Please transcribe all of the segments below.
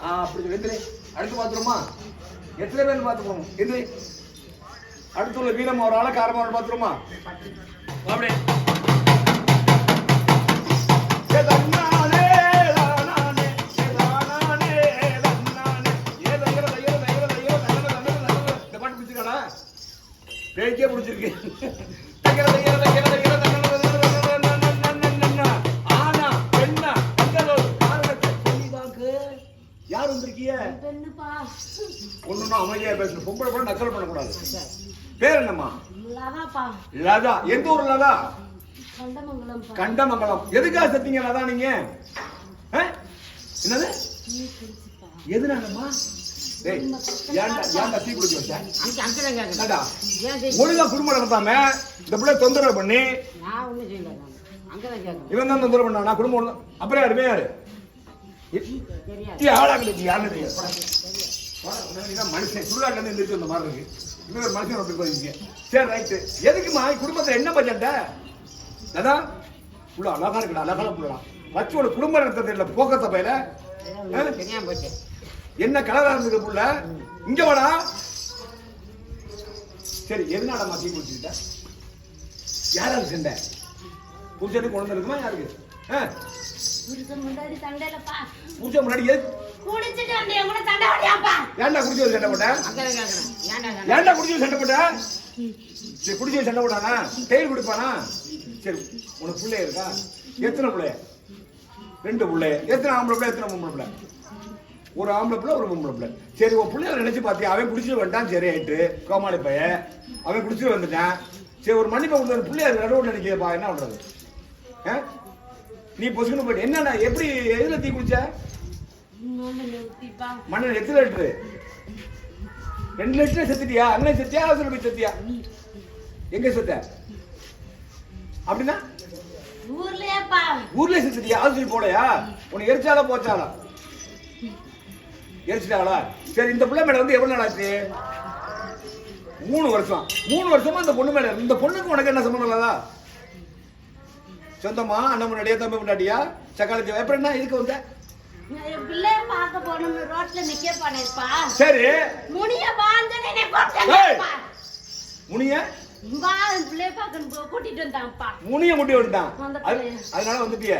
அப்படி சொல்லி அடுத்து பார்த்துருமா எத்தனை பேர் பார்த்து போகணும் அடுத்து உள்ள வீரம்மா ஒரு ஆளை காரமா ஒரு பார்த்துருமா அப்படியே பிடிச்சிருக்கு யார் வந்திருக்கிய? ஒண்ணுன்னா அமைதியா பேசணும். பொம்பளை கூட நக்கல் பண்ணக்கூடாது. பேர் என்னம்மா? லதா. எந்த ஊர் லதா? கண்டமங்கலம் எதுக்காக செத்தீங்க லதா நீங்க? என்னது? எதுனாலம்மா ஒழுங்கா குடும்பம் நடத்தாம இந்த பிள்ளை தொந்தரவு பண்ணி இவன் தான் தொந்தரவு பண்ணா குடும்பம் அப்புறம் யாருமே யாரு? மனுஷன் சுடுகாட்டுல இருந்து வந்த மாதிரி இருக்கு. ஒரு மனுஷன் அப்படி போயிருக்கீங்க சரி ரைட்டு எதுக்குமா குடும்பத்துல என்ன பட்ஜெட்ட அதான் புள்ள அழகா இருக்குடா அழகான புள்ளடா வச்சு ஒரு குடும்ப நடத்த தெரியல போக்கத்த பையில என்ன கலரா இருந்தது புள்ள? இங்க வாடா. சரி எதனால மாத்தி குடிச்சுக்கிட்ட யாராவது சண்டை புருஷனுக்கு குழந்தை இருக்குமா யாருக்கு? முன்னாடி குடிச்சிட்டு வந்து என் கூட சண்டை ஏன்டா குடிச்சு வந்து சண்டை போட்ட? அங்கதான் கேட்கணும் ஏன்டா குடிச்சு சண்டை போட்ட? சரி குடிச்சு சண்டை போட்டானா? தேயில் குடிப்பானா? சரி உனக்கு பிள்ளை இருக்கா? எத்தனை பிள்ளை ரெண்டு பிள்ளை. எத்தனை ஆம்பளை பிள்ளை எத்தனை பொம்பளை பிள்ளை? ஒரு ஆம்பளை பிள்ளை ஒரு பொம்பளை பிள்ளை. சரி உன் பிள்ளைய நினைச்சு பார்த்தியா? அவன் குடிச்சிட்டு வந்துட்டான். சரி ஆயிட்டு. கோமாளி பையன். அவன் குடிச்சிட்டு வந்துட்டான். சரி ஒரு மன்னிப்பை கொடுத்த பிள்ளைய நடுவில் நினைக்கிறப்பா என்ன பண்றது? ஆ? நீ பொசுக்குன்னு போயிட்டு என்னண்ணா எப்படி எதுல தீ நிறுத்திப்பா மண்ணன் எத்தனை லிட்டரு? ரெண்டு லிட்டர் செத்துட்டியா? அங்கே செத்தியா? அவசரம் போய் செத்தியா? எங்க செத்த? அப்படின்னா? ஊர்லயேப்பா. ஊர்ல செத்துட்டியா? ஆஸ்பத்திரி போலையா உனக்கு எரிச்சாலா போச்சாலா எரிச்சிட்டாளா? சரி இந்த பிள்ளை மேல வந்து எவ்வளவு நாள் ஆச்சு? மூணு வருஷம். மூணு வருஷமா இந்த பொண்ணு மேல இந்த பொண்ணுக்கு உனக்கு என்ன சம்பந்தம் இல்லாதா? சொந்தமா? அண்ணன் முன்னாடியா தம்பி முன்னாடியா சக்காலத்தி அப்புறம் என்ன? இதுக்கு வந்த? பிள்ளைய பார்க்க போகணும்னு ரோட்ல நிக்க போனேப்பா சரி. முனிய வாழ்ந்தனே ஏய்! கூப்பிட்டேன்ப்பா முனிய வா பிள்ளைய பார்க்கணும் போ, கூட்டிட்டு வந்தான்ப்பா. முனிய முட்டி வந்துட்டான். அதனால வந்துட்டிய.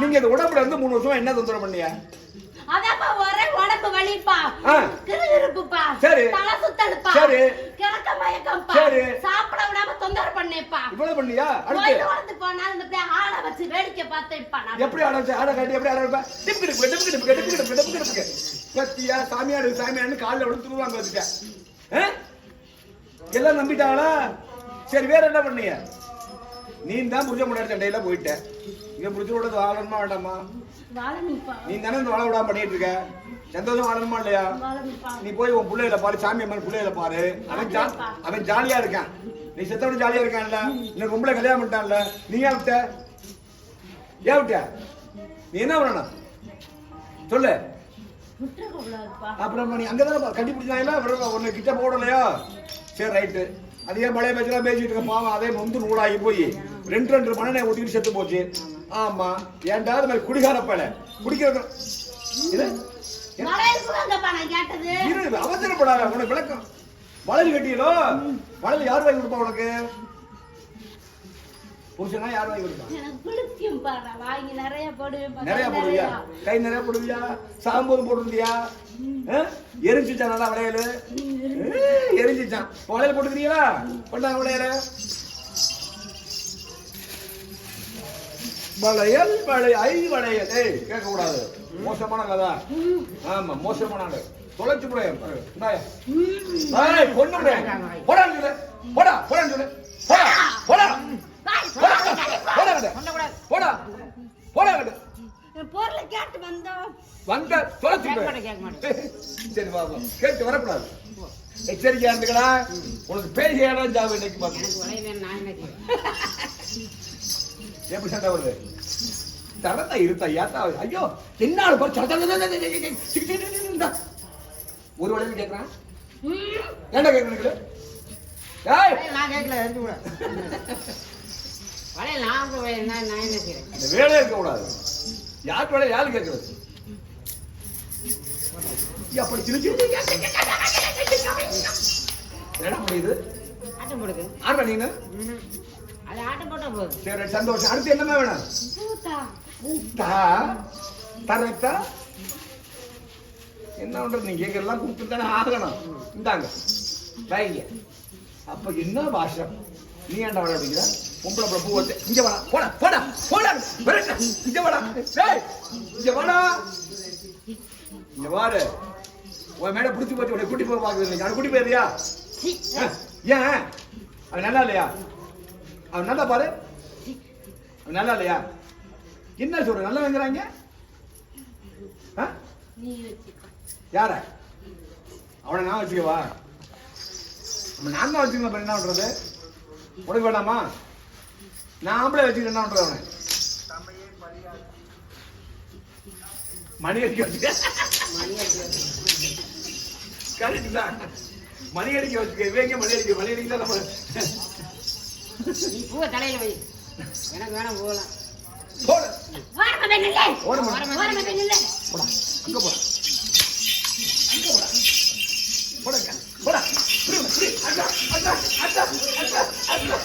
நீங்க இந்த உடம்புல இருந்து மூணு வருஷமா என்ன தொந்தரவு பண்ணிய? அதாப்பா ஒரே உடம்பு வலிப்பா. கிருகிருப்புப்பா. சரி. தலை சுத்தலுப்பா. சரி. கிழக்க மயக்கம்ப்பா. சரி. சாப்பிட விடாம தொந்தரவு பண்ணேப்பா இவ்வளவு பண்ணியா? அடுத்து. கோயில் வளர்ந்து போனாலும் இந்த பிள்ளை ஆளை வச்சு வேடிக்கை பார்த்தேன்ப்பா நான். எப்படி ஆட வச்சு ஆட காட்டி எப்படி ஆட வைப்ப? டிப்பு டிப்பு டிப்பு டிப்பு டிப்பு டிப்பு டிப்பு டிப்பு பத்தியா சாமியார் சாமியார்னு காலில் விழுந்து துருவாங்க வச்சுட்டேன்? எல்லாம் நம்பிட்டாங்களா சரி வேற என்ன பண்ணீங்க நீ தான் புரிஞ்ச முன்னாடி சண்டையில போயிட்ட. இவன் புரிஞ்சு விட வாழணுமா வேண்டாமா? நீ தானே இந்த வாழ விடாம பண்ணிட்டு இருக்க? சந்தோஷம் வாழணுமா இல்லையா? நீ போய் உன் பிள்ளையில பாரு சாமி அம்மன் பிள்ளையில பாரு. அவன் அவன் ஜாலியா இருக்கான். நீ செத்தவன் ஜாலியா இருக்கான்ல. இன்னும் பொம்பளை கல்யாணம் பண்ணிட்டான்ல. நீ ஏன் விட்ட? ஏன் விட்ட? நீ என்ன பண்ணணும்? சொல்லு. அப்புறம் நீ அங்கதானே கட்டி பிடிச்சாங்களா உன்னை கிட்ட போடலையா? சரி ரைட்டு அதே பழைய பேச்செல்லாம் பேசிட்டு இருக்க பாவம் அதே நொந்து நூடாகி போய் ரெண்டு ரெண்டு மண்ணெண்ணெய் ஊத்திட்டு செத்து போச்சு. ஆமா ஏன்டா அது மாதிரி குடிகார பையல குடிக்கிறது இது? அவசரப்படாத உனக்கு விளக்கம். வளரி கட்டியலோ வளரி யார் வாங்கி கொடுப்பா உனக்கு? புருஷனா யார் வாங்கி கொடுப்பா? எனக்கு பிடிக்கும்பா நான் வாங்கி நிறைய போடுவேன் நிறைய போடுவியா? கை நிறைய போடுவியா? சாம்பூர் போட்டுருந்தியா எரிஞ்சிச்சான் நல்லா வளையல்? வளையல் போட்டுக்கிறீங்களா? பண்ணாங்க வளையல வளையல் வளையல் ஐ வளையல். ஏய் கேட்க கூடாது மோசமான கதா. ஆமா மோசமான ஆளு தொலைச்சு விட ஏய். பொண்ணு போடா சொல்லு போடா போடா சொல்லு போடா போடா. போடா போடா போடா போடா கிட்ட. பொருளை கேட்டு வந்தோம். வந்த தொலைச்சு சரி பாபா கேட்டு வரக்கூடாது. எச்சரிக்கையா இருந்துக்கடா உனக்கு பேசிய இடம் ஜாபம் இன்னைக்கு எப்படி சண்டை வருது தடத்தா இருத்தா ஏத்தா ஐயோ என்னால பாரு சடத்தா ஒரு வளைவு கேட்கறான் ஏன்டா கேட்கறீங்களே நான் கேட்கல இருந்து கூட வளையல் நான் நான் என்ன செய்யறேன் இந்த வேலையே இருக்கக்கூடாது யாருக்கு வேலை யாரு கேட்கறது அப்படி சின்ன என்ன முடியுது ஆட்டம் போடுது ஆடுறா நீங்க ம்ஹும். அது ஆட்டம் போட்டா போதும் சரி சந்தோஷம் அடுத்து என்னமா வேணும் பூத்தா தா தரத்தா என்ன பண்றது நீங்க எல்லாம் கொடுத்து தானே ஆகணும் இந்தாங்க வைங்க அப்ப என்ன பாஷை நீ ஏன்டா விளையாட அப்படிங்கிற பொம்பளை பிள்ளை பூ வச்சு இங்க வாடா போடா போடா போடா விரட்டு. இங்க வாடா டேய் இங்க வாடா இங்க வாரு உன் மேல பிடிச்சி போச்சு உன்னை கூட்டி போய் பாக்குது நீங்க கூட்டி போயிருயா ஏன்? அவன் நல்லா இல்லையா? அவன் நல்லா பாரு. அவன் நல்லா இல்லையா? என்ன சொல்ற நல்லா வாங்குறாங்க ஆ? நீ வச்சுக்கோ. யார? அவனை நான் வச்சுக்கவா? நம்ம நான் தான் வச்சுக்கணும் அப்புறம் என்ன பண்றது? உனக்கு வேணாமா நான் ஆம்பளை வச்சுக்கிட்டு என்ன பண்றது அவனை? மணி அடிக்க வச்சுக்க. மணி அடிக்கிறது கரெக்ட் தான் மணி அடிக்க வச்சுக்க இவங்க மணி அடிக்க மணி அடிக்க தான் நம்ம. நீ பூவை தலையில வை. எனக்கு வேணாம் போகலாம். போடு. ஓரமா போய் நில்லு. ஓரமா. ஓரமா போய் நில்லு. போடா அங்க போடா. அங்க போடா. போடா போடா. புரி, புரி. அண்ணா, அண்ணா, அண்ணா,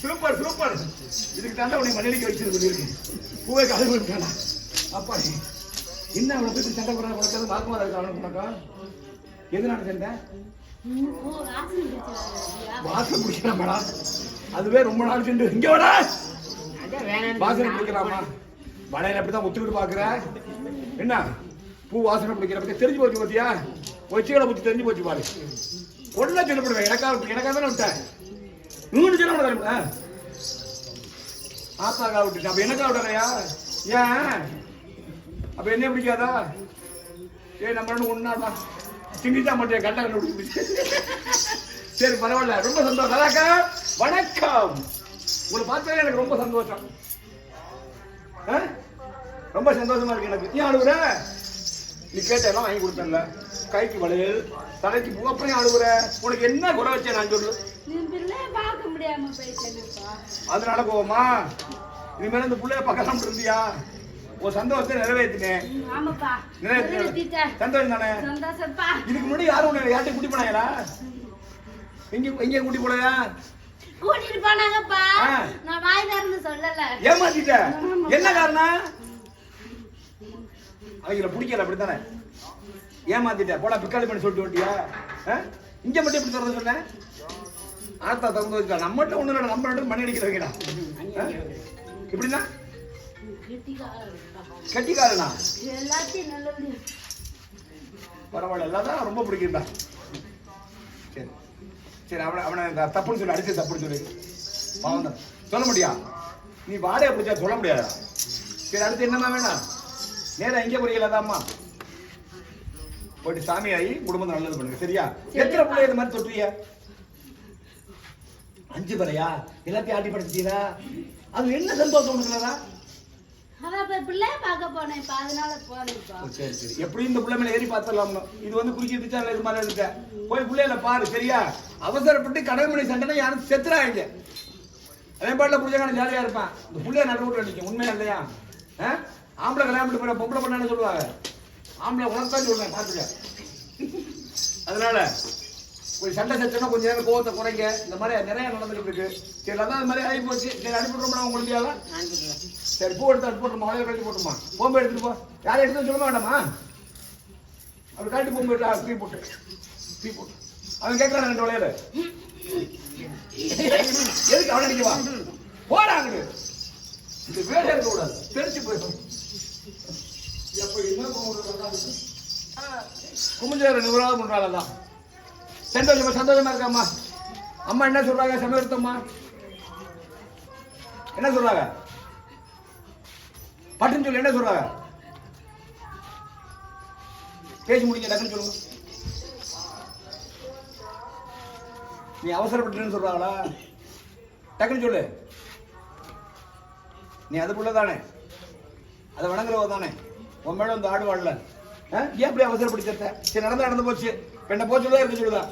சூப்பர் சூப்பர் இதுக்கு தாண்டா உன்னை மண்ணிலிக்க வச்சிருக்கு சொல்லியிருக்கு பூவை கலந்து விட்டானா அப்பா என்ன அவனை போய் சண்டை போடுற உனக்கு வாக்குமாதம் இருக்கா அவனுக்கு உனக்கா? எதனால சண்டை? வாசனை வாசல் பிடிக்கிறான் மேடம் அதுவே ரொம்ப நாள் சென்று. இங்க வாடா. வாசனை பிடிக்கலாமா வடையில அப்படிதான் ஒத்துக்கிட்டு பாக்குற. என்ன? பூ வாசனை பிடிக்கிற பத்தி தெரிஞ்சு போச்சு பாத்தியா? வச்சுகளை பத்தி தெரிஞ்சு போச்சு பாரு. ஒன்ன சொல்லப்படுவேன் எனக்கா எனக்கா தானே விட்டேன். மூணு ஜனம் விட ஆத்தாக்கா விட்டுட்டேன் அப்ப எனக்கா விடுறையா ஏன்? அப்ப என்ன பிடிக்காதா? ஏ நம்ம ரெண்டு ஒன்னாடா திங்கிட்டா மட்டும் கண்டா கண்டுபிடிச்சு சரி பரவாயில்ல. ரொம்ப சந்தோஷம். அதாக்கா வணக்கம். உங்களை பார்த்தா எனக்கு ரொம்ப சந்தோஷம். ஆ? ரொம்ப சந்தோஷமா இருக்கு எனக்கு. ஏன் அழுகுற நீ கேட்ட எல்லாம் வாங்கி கொடுத்தேன்ல. கைக்கு வளையல் தலைக்கு பூ அப்புறம் அழுகுற உனக்கு என்ன குறை வச்சேன் நான் சொல்லு. அதனால போவோமா இனிமேல் இந்த பிள்ளைய பார்க்கலாம் இருந்தியா? உன் சந்தோஷத்தை நிறைவேற்றினேன். சந்தோஷம் தானே? இதுக்கு முன்னாடி யாரும் உன்னை யார்ட்டையும் கூட்டி போனாங்களா? எங்க எங்க கூட்டி போலையா? கூட்டிட்டு போனாங்கப்பா. நான் வாய் திறந்து சொல்லல. ஏமாத்திட்ட? என்ன காரணம்? அவங்கள பிடிக்கல அப்படித்தானே? ஏமாத்திட்ட. போடா பிக்காளி பண்ணி சொல்லிட்டு வண்டியா இங்க மட்டும் எப்படி திறந்து சொன்னேன் ஆத்தா திறந்து வச்சா. நம்மகிட்ட ஒண்ணு இல்லை நம்ம ரெண்டு மணி அடிக்கிறவங்கடா எப்படின்னா? கெட்டிக்காரன்ப்பா. கட்டிக்காரனா? பரவாயில்ல எல்லாரும் ரொம்ப பிடிக்கும்டா. சரி. சரி அவனை அவனை தப்புன்னு சொல்லி அடிச்சு தப்புன்னு சொல்லி. பாவம் தான். சொல்ல முடியா? நீ வாடகை பிடிச்சா சொல்ல முடியாதா? சரி அடுத்து என்னம்மா வேணாம் நேரா எங்கே அம்மா போயிட்டு சாமி ஆகி குடும்பத்தை நல்லது பண்ணுங்க சரியா? எத்தனை பிள்ளை இந்த மாதிரி தொட்டுறிய அஞ்சு பிள்ளையா எல்லாத்தையும் ஆட்டி படைச்சிட்டீங்களா? அது என்ன சந்தோஷம் உனக்குலதா சரி சரி. எப்படி இந்த பிள்ளை மேல ஏறி பார்த்தலாம் இது வந்து குறுக்கி பிச்சால இது மாதிரி இருக்க போய் பிள்ளையில பாரு சரியா? அவசரப்பட்டு கடல் மணி சண்டை யாரும் செத்துறாங்க. அதே பாட்டில் புரிஞ்சக்கான ஜாலியா இருப்பான். இந்த பிள்ளைய நடு ரோட்ல நிற்கும் உண்மையா இல்லையா? ஆம்பளை கல்யாணம் பண்ணி போற பொம்பளை பண்ணான்னு சொல்லுவாங்க. ஆம்பளை உனக்கு சொல்றேன் பாத்துக்க அதனால ஒரு சண்டை சச்சனா கொஞ்ச நேரம் கோவத்தை குறைங்க. இந்த மாதிரி நிறைய நடந்துட்டு இருக்கு சரி அதான் இந்த மாதிரி ஆகி போச்சு. சரி அனுப்பிடுறோம்னா உங்க அனுப்பிடுவேன் சரி பூ எடுத்து அனுப்பி போட்டுமா மலையை கட்டி போட்டுமா போம்பு எடுத்துட்டு போ. யாரை எடுத்து சொல்ல வேண்டாமா அப்படி கட்டி போம்பு எடுத்து தீ போட்டு. தீ போட்டு. அவன் கேட்கறான் ரெண்டு வளையல. எதுக்கு அவன் அடிக்கவா போடா அங்கிட்டு. இந்த வேலை இருக்க கூடாது தெரிச்சு போயிடும் குமிஞ்சாரு நூறாவது மூணு தான் சந்தோஷமா சந்தோஷமா இருக்காம்மா. அம்மா என்ன சொல்றாங்க? சமயத்தம்மா என்ன சொல்றாங்க? பட்டுன்னு சொல்லி என்ன சொல்றாங்க? பேசி முடிஞ்ச டக்குன்னு சொல்லுங்க. நீ அவசரப்பட்டுன்னு சொல்றாங்களா? டக்குன்னு சொல்லு. நீ அதுக்குள்ள தானே அதை வணங்குறவ தானே. உன் மேல வந்து ஆடு வாழல ஏன் இப்படி அவசரப்படுத்த சரி நடந்து நடந்து போச்சு. என்ன போச்சு தான் இருக்கு சொல்லுதான்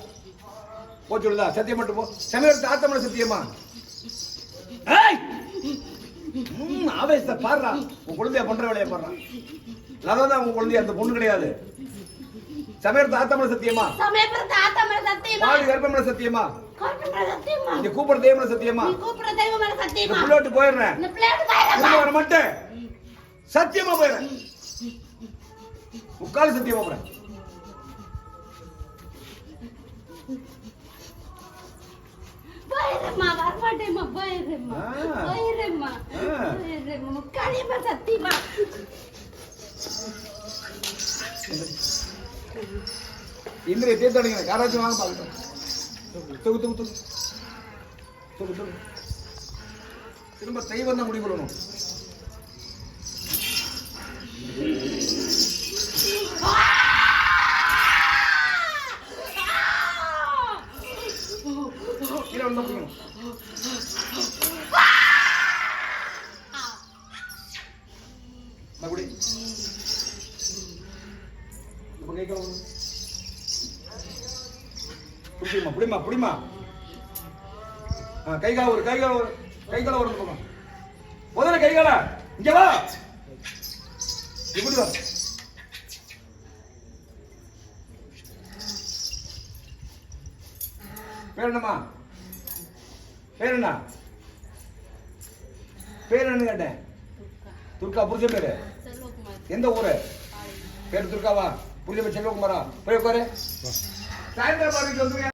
போச்சு சொல்லுதா சத்தியம் மட்டும் போ. சமயத்தை ஆத்தமன சத்தியமா? ஆவேசத்தை பாடுறா. உன் குழந்தைய பண்ற வேலையை பாடுறான் லதா தான் உன் குழந்தைய? அந்த பொண்ணு கிடையாது. சமயத்தை ஆத்தமன சத்தியமா? பாடு கர்ப்பமன சத்தியமா? நீ கூப்பிடுற தெய்வமன சத்தியமா? புள்ளோட்டு போயிடுறேன். வர மாட்டேன்? சத்தியமா போயிடுறேன். முக்கால் சத்தியமா போறேன் போயிடுறேம்மா வரமாட்டேம்மா. போயிடுறேம்மா ஆ. போயிடுறேம்மா முக்காலியம்மா சத்தியமா. இந்திரிய தீர்த்தடிங்க யாராச்சும் வாங்க தூக்கு தூக்கு தூக்கு திரும்ப தெய்வம் தான் முடிவு பண்ணணும். கீழே வந்து பிடிக்கணும் குடி இப்ப கை கழுவு. புடிமா பிடிமா புடிமா ஆ, கை கால ஒரு கை கால ஒரு கை கால ஒரு போமா முதல்ல கை கால இங்கே வா இப்படி வா பேர் என்ன? பேர் என்ன கேட்டேன். துர்கா புரிஞ்ச பேரு? எந்த ஊரு? பேர் துர்காவா? புரிஞ்ச பேர் செல்வகுமாரா? போய் உட்காரு. சாயந்தரம் பார்வைக்கு வந்துருங்க.